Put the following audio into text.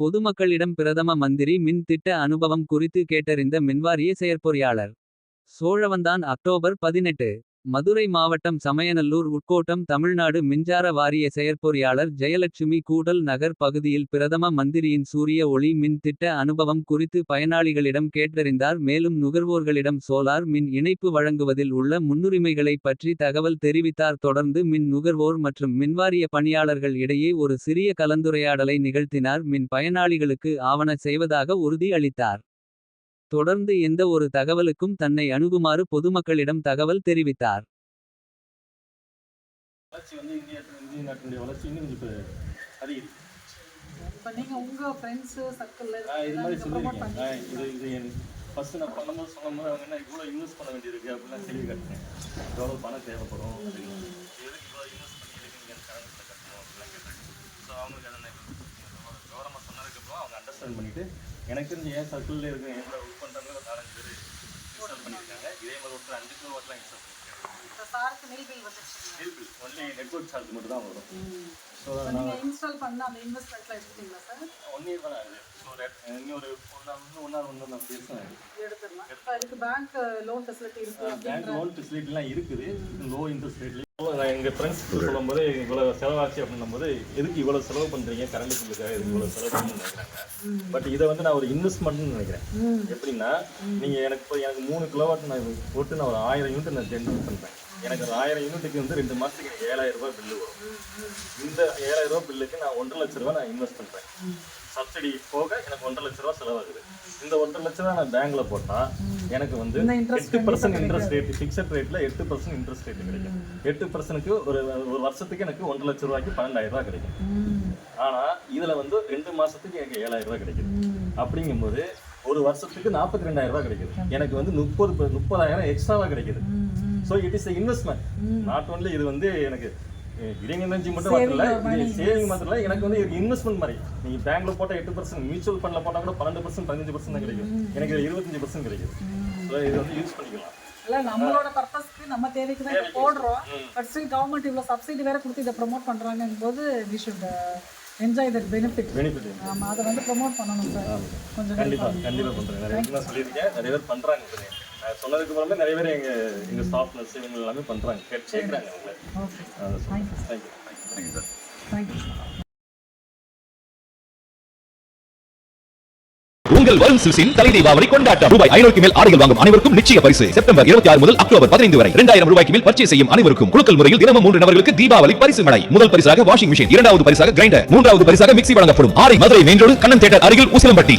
பொதுமக்களிடம் பிரதம மந்திரி மின் திட்ட அனுபவம் குறித்து கேட்டறிந்த மின்வாரிய செயற்பொறியாளர். சோழவந்தான் அக்டோபர் பதினெட்டு. மதுரை மாவட்டம் சமயநல்லூர் உட்கோட்டம் தமிழ்நாடு மின்சார வாரிய செயற்பொறியாளர் ஜெயலட்சுமி கூடல் நகர் பகுதியில் பிரதம மந்திரியின் சூரிய ஒளி மின் திட்ட அனுபவம் குறித்து பயனாளிகளிடம் கேட்டறிந்தார். மேலும் நுகர்வோர்களிடம் சோலார் மின் இணைப்பு வழங்குவதில் உள்ள முன்னுரிமைகளை பற்றி தகவல் தெரிவித்தார். தொடர்ந்து மின் நுகர்வோர் மற்றும் மின்வாரிய பணியாளர்கள் இடையே ஒரு சிறிய கலந்துரையாடலை நிகழ்த்தினார். மின் பயனாளிகளுக்கு ஆவண செய்வதாக உறுதி அளித்தார். தொடர்ந்து எந்த ஒரு தகவலுக்கும் தன்னை அணுகுமாறு பொதுமக்களிடம் தகவல் தெரிவித்தார். வளர்ச்சி வந்து இந்தியா இந்திய நாட்டினுடைய வளர்ச்சி இன்னும் கொஞ்சம் இப்ப அதிகரிக்கும் இப்போ நீங்க உங்க ஃப்ரெண்ட்ஸ் சர்க்கிள்ல நான் இது மாதிரி நான் இது இது என் ஃபர்ஸ்ட் நான் பண்ணும்போது சொல்லும்போது அவங்க என்ன இவ்வளோ இன்வெஸ்ட் பண்ண வேண்டியிருக்கு அப்படிலாம் தெளிவு காட்டினேன் எவ்வளோ பணம் தேவைப்படும் அப்படின்னு. எதுக்கு இவ்வளோ இன்வெஸ்ட் பண்ணி எதுக்கு நீங்கள் கரண்ட்டில் கட்டணும் அப்படிலாம் கேட்டாங்க ஸோ அவங்களுக்கு அதை நான் கவனமாக சொன்னதுக்கப்புறம் அவங்க அண்டர்ஸ்டாண்ட் பண்ணிட்டு எனக்கு தெரிஞ்ச என் சர்க்கிளில் இருக்க என் கூட ஒர்க் பண்ணுறவங்க ஒரு நாலஞ்சு பேர் இன்ஸ்டால் பண்ணியிருக்காங்க இதே மாதிரி ஒருத்தர் அஞ்சு கிலோ வாட்லாம் இன்ஸ்டால் பண்ணியிருக்காங்க பில் ஒன்லி நெட்ஒர்க் சார்ஜ் மட்டும் தான் வரும். ஸோ இப்போ நீங்க இன்ஸ்டால் பண்ண அந்த இன்வெஸ்ட்மெண்ட்லாம் எடுத்துட்டீங்களா சார் ஒன் இயர் தான் ஆகுது ஸோ இன்னும் ஒன் ஹவர் ஒன்று நான் பேசுகிறேன் எடுத்துடலாம். இப்போ அதுக்கு பேங்க் லோன் ஃபெசிலிட்டி இருக்கு பேங்க் லோன் ஃபெசிலிட்டிலாம் இருக்குது. லோ இன்ட்ரெஸ்ட் ரேட்லேயும் நான் எங்கள் ஃப்ரெண்ட்ஸ் சொல்லும்போது இவ்வளோ செலவாச்சு அப்படின்னும் போது எதுக்கு இவ்வளோ செலவு பண்ணுறீங்க கரண்ட் பில்லுக்காக எதுக்கு இவ்வளோ செலவு பண்ணுன்னு நினைக்கிறாங்க பட் இதை வந்து நான் ஒரு இன்வெஸ்ட்மெண்ட்னு நினைக்கிறேன். எப்படின்னா நீங்கள் எனக்கு இப்போ எனக்கு மூணு கிலோவாட் நான் போட்டு நான் ஒரு ஆயிரம் யூனிட் நான் ஜென்ரேட் பண்ணுறேன் எனக்கு ஒரு ஆயிரம் யூனிட்டுக்கு வந்து ரெண்டு மாதத்துக்கு எனக்கு ஏழாயிரம் ரூபாய் பில்லு வரும். இந்த ஏழாயிரம் ரூபாய் பில்லுக்கு நான் ஒன்றரை லட்ச ரூபா நான் இன்வெஸ்ட் பண்ணுறேன் சப்சிடி போக எனக்கு ஒன்றரை லட்ச ரூபா செலவாகுது. இந்த ஒன்றரை லட்ச ரூபா நான் பேங்க்ல போட்டால் எனக்கு வந்து எட்டு பர்சன்ட் இன்ட்ரெஸ்ட் ரேட் ஃபிக்ஸட் ரேட்ல எட்டு பர்சன்ட் இன்ட்ரெஸ்ட் ரேட் கிடைக்கும். எட்டு பர்சன்ட்டுக்கு ஒரு ஒரு வருஷத்துக்கு எனக்கு ஒன்றரை லட்ச ரூபாய்க்கு பன்னெண்டாயிரம் ரூபாய் கிடைக்கும். ஆனா இதுல வந்து ரெண்டு மாசத்துக்கு எனக்கு ஏழாயிரம் ரூபாய் கிடைக்குது. அப்படிங்கும்போது ஒரு வருஷத்துக்கு நாற்பத்தி ரெண்டாயிரம் ரூபாய் கிடைக்குது. எனக்கு வந்து முப்பது முப்பதாயிரம் எக்ஸ்ட்ராவா கிடைக்குது. So it is investment not only இது வந்து எனக்கு கிரீன் எனர்ஜி மட்டும் வரல இது சேவிங் இல்லை எனக்கு வந்து இன்வெஸ்ட்மெண்ட் மாதிரி. நீங்க பேங்க்ல போட்ட எட்டு பர்சன்ட் மியூச்சுவல் ஃபண்ட்ல போட்டா கூட பன்னெண்டு பர்சன்ட் பதினஞ்சு பர்சன்ட் தான் கிடைக்கும். எனக்கு இது இருபத்தஞ்சு பர்சன்ட் கிடைக்குது ஸோ இது வந்து யூஸ் பண்ணிக்கலாம். இல்லை நம்மளோட பர்பஸ்க்கு நம்ம தேவைக்கு தான் போடுறோம். பட் ஸ்டில் கவர்மெண்ட் இவ்வளோ சப்சிடி வேற கொடுத்து இதை ப்ரோமோட் பண்ணுறாங்கும் போது we should enjoy that benefit benefit ஆமா அதை வந்து ப்ரோமோட் பண்ணணும் சார் கொஞ்சம் கண்டிப்பா கண்டிப்பா பண்றேன். நிறைய சொல்லியிருக்கேன் நிறைய பேர் பண்றாங்க. சொன்னதுக்கு அப்புறமே நிறைய பேர் எங்க எங்க ஸ்டாஃப் நர்ஸ் இவங்க எல்லாமே பண்றாங்க. கே- கேட்கறாங்க அவங்க okay thank you thank you thank you sir thank you உங்கள் வரும் சில்சின் தலை தீபாவளி கொண்டாட்டம். ரூபாய் ஐநூறுக்கு மேல் ஆடைகள் வாங்கும் அனைவருக்கும் நிச்சய பரிசு. செப்டம்பர் இருபத்தி ஆறு முதல் அக்டோபர் பதினைந்து வரை இரண்டாயிரம் ரூபாய்க்கு மேல் பர்ச்சேஸ் செய்யும் அனைவருக்கும் குலுக்கல் முறையில் தினமும் மூன்று நபர்களுக்கு தீபாவளி பரிசு மழை முதல் பரிசாக வாஷிங் மிஷின் இரண்டாவது பரிசாக கிரைண்டர் மூன்றாவது பரிசாக மிக்சி வழங்கப்படும். ஆரை Madurai main road Kannan theatre அருகில் உசிலம்பட்டி